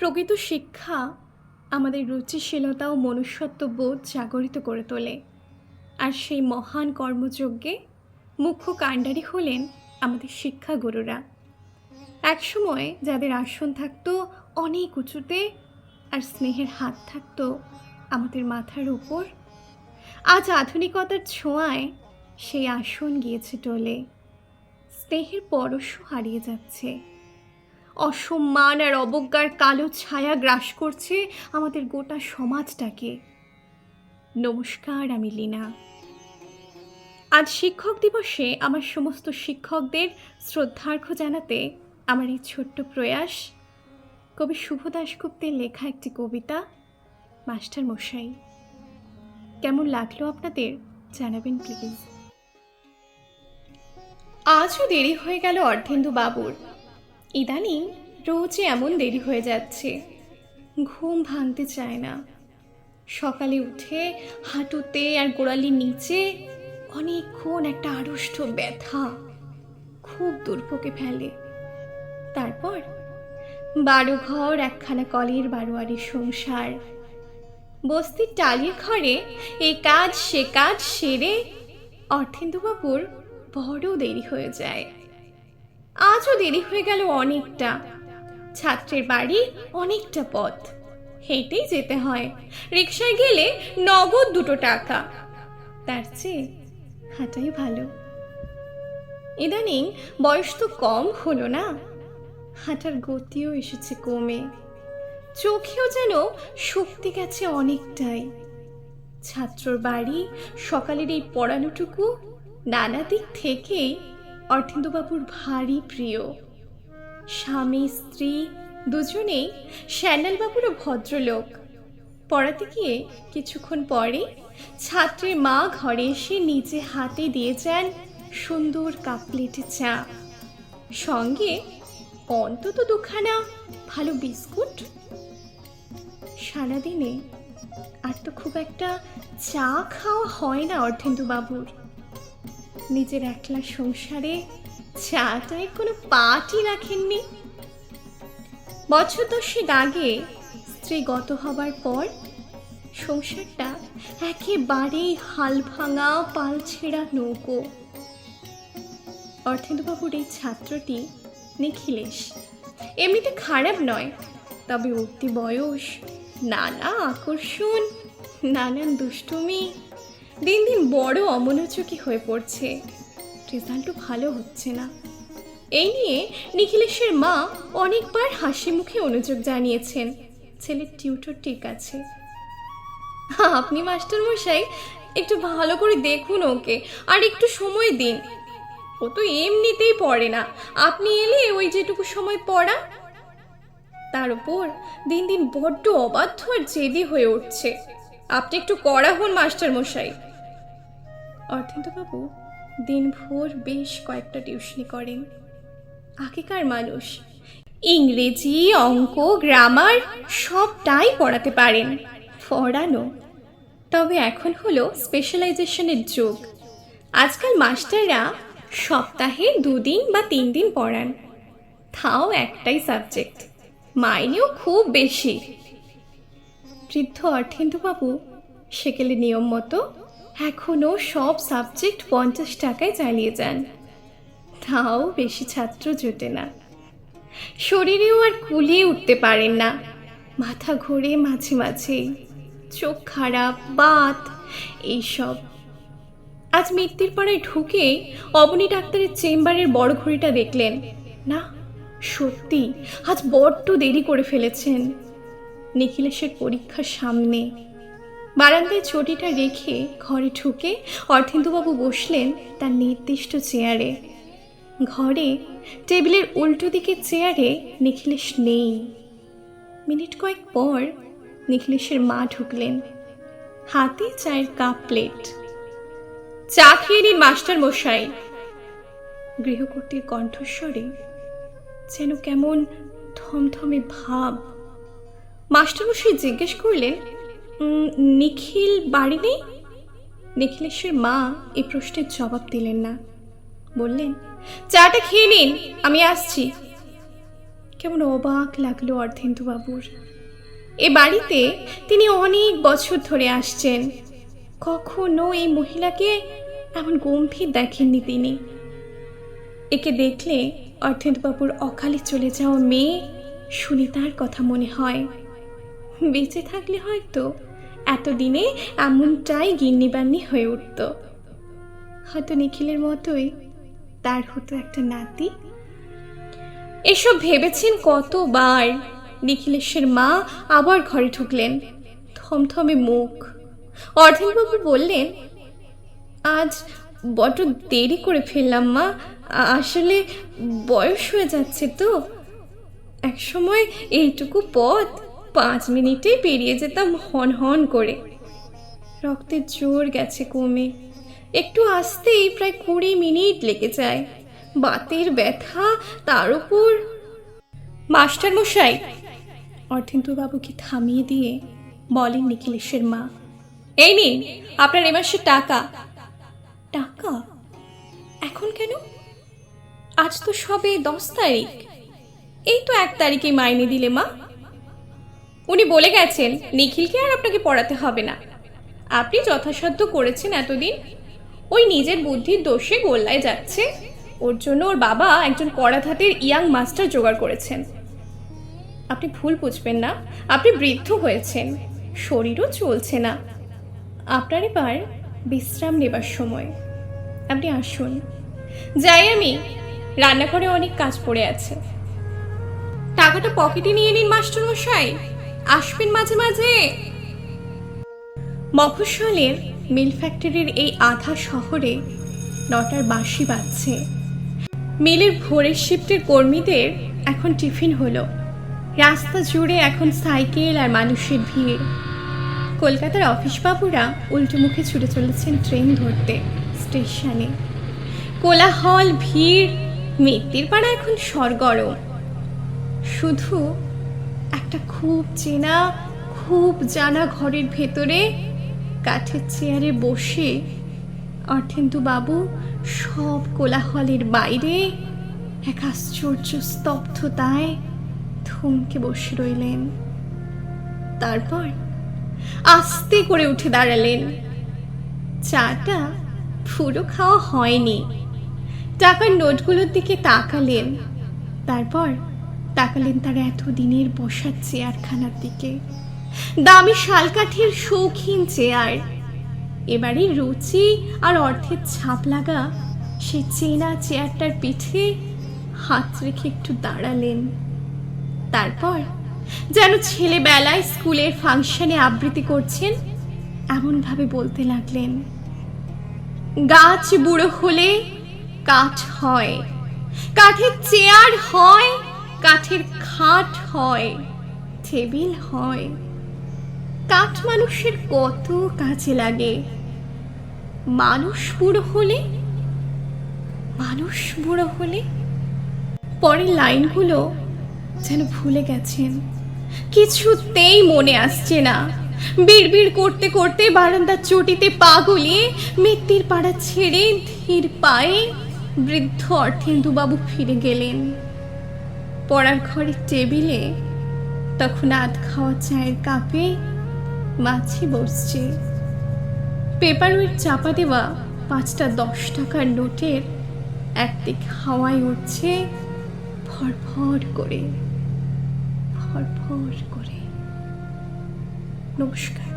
প্রকৃত শিক্ষা আমাদের রুচিশীলতা ও মনুষ্যত্ব বোধ জাগরিত করে তোলে। আর সেই মহান কর্মযজ্ঞে মুখ্য কাণ্ডারি হলেন আমাদের শিক্ষাগুরুরা। একসময় যাদের আসন থাকতো অনেক উঁচুতে আর স্নেহের হাত থাকতো আমাদের মাথার উপর, আজ আধুনিকতার ছোঁয়ায় সেই আসন গিয়েছে টলে। স্নেহের পরশও হারিয়ে যাচ্ছে। অসম্মান আর অবজ্ঞার কালো ছায়া গ্রাস করছে আমাদের গোটা সমাজটাকে। নমস্কার, আমি লীনা। আজ শিক্ষক দিবসে আমার সমস্ত শিক্ষকদের শ্রদ্ধার্ঘ জানাতে আমার এই ছোট্ট প্রয়াস। কবি শুভ দাশগুপ্তের লেখা একটি কবিতা, মাস্টার মশাই। কেমন লাগল আপনাদের? জানাবেন প্লিজ। আজও দেরি হয়ে গেল অর্ধেন্দু বাবুর। ইদানিং রোজই এমন দেরি হয়ে যাচ্ছে। ঘুম ভাঙতে চায় না। সকালে উঠে হাঁটুতে আর গোড়ালির নিচে অনেকক্ষণ একটা আড়ষ্ট ব্যথা খুব দুর্ভোগে ফেলে। তারপর বারো ঘর একখানা কলের বারোয়ারি সংসার। বস্তির টালির ঘরে এ কাজ, সে কাজ সেরে অর্থেন্দুবাবুর বড় দেরি হয়ে যায়। আজও দেরি হয়ে গেল অনেকটা। ছাত্রের বাড়ি অনেকটা পথ। হেঁটেই যেতে হয়। রিক্সায় গেলে নগদ দুটো টাকা। তার চেয়ে হাঁটাই ভালো। ইদানিং বয়স তো কম হলো না। হাঁটার গতিও এসেছে কমে। চোখেও যেন শক্তি গেছে অনেকটাই। ছাত্রর বাড়ি সকালের এই পড়ানোটুকু নানা দিক থেকেই অর্থেন্দুবাবুর ভারী প্রিয়। স্বামী, স্ত্রী, দুজনেই শ্যান্ডালবাবুরও ভদ্রলোক। পড়াতে গিয়ে কিছুক্ষণ পরে ছাত্রের মা ঘরে এসে নিজে হাতে দিয়ে যান সুন্দর কাপ প্লেটে চা। সঙ্গে অন্তত দুখানা ভালো বিস্কুট। সারাদিনে আর তো খুব একটা চা খাওয়া হয় না অর্ধেন্দু বাবুর। নিজের একলা সংসারে চাটায় কোনো পাটি রাখেননি। বছর দশেক আগে স্ত্রী গত হবার পর সংসারটা একেবারেই হাল ভাঙা পাল ছেঁড়া নৌকো। অর্থেন্দুবাবুর এই ছাত্রটি নিখিলেশ। এমনিতে খারাপ নয়, তবে উঠতি বয়স, নানা আকর্ষণ, নানান দুষ্টুমি দিন দিন বড় অমনোযোগী হয়ে পড়ছে। রেজাল্টও ভালো হচ্ছে না। এই নিয়ে নিখিলেশের মা অনেকবার হাসি মুখে অনুযোগ জানিয়েছেন, ছেলের টিউটর ঠিক আছে। আপনি মাস্টার মশাই একটু ভালো করে দেখুন ওকে, আর একটু সময় দিন। ও তো এমনিতেই পড়ে না। আপনি এলে ওই যেটুকু সময় পড়া। তার উপর দিন দিন বড্ড অবাধ্য আর জেদি হয়ে উঠছে। আপনি একটু কড়া হন মাস্টার মশাই অর্থেন্দুবাবু দিনভর বেশ কয়েকটা টিউশনি করেন। আগেকার মানুষ ইংরেজি, অঙ্ক, গ্রামার সবটাই পড়াতে পারেন। পড়ানো। তবে এখন হলো স্পেশালাইজেশনের যুগ। আজকাল মাস্টাররা সপ্তাহে দুদিন বা তিন দিন পড়ান। তাও একটাই সাবজেক্ট মাইনেও খুব বেশি। বৃদ্ধ অর্থেন্দুবাবু সেকেলে নিয়ম মতো এখনও সব সাবজেক্ট পঞ্চাশ টাকায় চালিয়ে যান। তাও বেশি ছাত্র জোটে না। শরীরেও আর কুলিয়ে উঠতে পারেন না। মাথা ঘোরে মাঝে মাঝে চোখ খারাপ, বাত, এইসব। আজ মৃত্যুর পাড়ায় ঢুকে অবনী ডাক্তারের চেম্বারের বড় ঘড়িটা দেখলেন। না, সত্যি, আজ বড্ড দেরি করে ফেলেছেন। নিখিলেশের পরীক্ষার সামনে বারান্দায় চটিটা রেখে ঘরে ঢুকে অর্থেন্দুবাবু বসলেন তার নির্দিষ্ট চেয়ারে। ঘরে টেবিলের উল্টো দিকের চেয়ারে নিখিলেশ নেই। মিনিট কয়েক পর নিখিলেশের মা ঢুকলেন। হাতে চায়ের কাপ প্লেট। চা খেয়ে নিন মাস্টার মশাই। গৃহকর্তীর কণ্ঠস্বরে যেন কেমন থমথমে ভাব। মাস্টারমশাই জিজ্ঞেস করলেন "উম, নিখিল বাড়ি নেই? নিখিলেশের মা এই প্রশ্নের জবাব দিলেন না। বললেন, চাটা খেয়ে নিন, আমি আসছি। কেমন অবাক লাগল অর্ধেন্দু বাবুর এ বাড়িতে তিনি অনেক বছর ধরে আসছেন। কখনো এই মহিলাকে এমন গম্ভীর দেখেননি তিনি। একে দেখলে অর্ধেন্দুবাবুর অকালে চলে যাওয়া মেয়ে সুনিতার কথা মনে হয়। বেঁচে থাকলে হয়তো এতদিনে এমনটাই গিন্নিবান্নি হয়ে উঠত। হয়তো নিখিলের মতোই তার হতো একটা নাতি। এসব ভেবেছেন কতবার? নিখিলেশের মা আবার ঘরে ঢুকলেন, থমথমে মুখ। অর্ধেনবাবু বললেন, আজ বড্ড দেরি করে ফেললাম মা আসলে বয়স হয়ে যাচ্ছে তো। এক সময় এইটুকু পথ পাঁচ মিনিটেই পেরিয়ে যেতাম হন হন করে। রক্তের জোর গেছে কমে। একটু আসতেই প্রায় কুড়ি মিনিট লেগে যায়। বাতের ব্যথা, তার উপর। মাস্টার মশাই অর্থেন্দু বাবুকে থামিয়ে দিয়ে বলেন নিখিলেশের মা। এই নিন, আপনার এ মাসের টাকা। টাকা? এখন কেন? আজ তো সবে দশ তারিখ। এই তো এক তারিখে মাইনে দিলে মা। উনি বলে গেছেন, নিখিলকে আর আপনাকে পড়াতে হবে না। আপনি যথাসাধ্য করেছেন এতদিন। ওই নিজের বুদ্ধির দোষে গোল্লায় যাচ্ছে। ওর জন্য ওর বাবা একজন কড়াধাতের ইয়াং মাস্টার জোগাড় করেছেন। আপনি ভুল বুঝবেন না। আপনি বৃদ্ধ হয়েছেন। শরীরও চলছে না। আপনার এবার বিশ্রাম নেবার সময়। আপনি আসুন। যাই আমি। রান্নাঘরে অনেক কাজ পড়ে আছে। টাকাটা পকেটে নিয়ে নিন মাস্টার মশাই আসবেন মাঝে মাঝে। মফস্বলের মিল ফ্যাক্টরির এই আধা শহরে নটার বাঁশি বাজছে। মিলের ভোরের শিফটের কর্মীদের এখন টিফিন হলো। রাস্তা জুড়ে এখন সাইকেল আর মানুষের ভিড়। কলকাতার অফিস বাবুরা উল্টো মুখে ছুটে চলেছেন ট্রেন ধরতে স্টেশনে। কোলাহল, ভিড় মেঘটির পাড়া এখন সরগরম। শুধু একটা খুব চেনা, খুব জানা ঘরের ভেতরে কাঠের চেয়ারে বসে অর্থেন্দু বাবু সব কোলাহলের বাইরে এক আশ্চর্য স্তব্ধতায় থমকে বসে রইলেন। তারপর আস্তে করে উঠে দাঁড়ালেন। চাটা পুরো খাওয়া হয়নি। টাকার নোটগুলোর দিকে তাকালেন। তারপর তাকালেন তার এতদিনের বসার চেয়ারখানার দিকে। দামি শালকাঠের শৌখিন চেয়ার। এবারে রুচি আর অর্থের ছাপ লাগা সে চেনা চেয়ারটার পিঠে হাত রেখে একটু দাঁড়ালেন। তারপর যেন ছেলেবেলায় স্কুলের ফাংশনে আবৃত্তি করছেন, এমনভাবে বলতে লাগলেন, গাছ বুড়ো হলে কাঠ হয়, কাঠের চেয়ার হয় কাঠের খাট হয়, টেবিল হয়। কাঠ মানুষের কত কাজে লাগে। মানুষ বুড়ো হলে, মানুষ বুড়ো হলে পরের লাইনগুলো যেন ভুলে গেছেন। কিছুতেই মনে আসছে না। বিড়বিড় করতে করতে বারান্দার চটিতে পা গলিয়ে মৃত্যুর পাড়া ছেড়ে ধীর পায়ে বৃদ্ধ অর্থেন্দুবাবু ফিরে গেলেন। পড়ার ঘরের টেবিলে তখন আধ খাওয়া চায়ের কাপে মাছি বসছে। পেপার ওয়েট চাপা দেওয়া পাঁচটা দশ টাকার নোটের একদিক হাওয়ায় উঠছে ফরফর করে ফরফর করে। নমস্কার।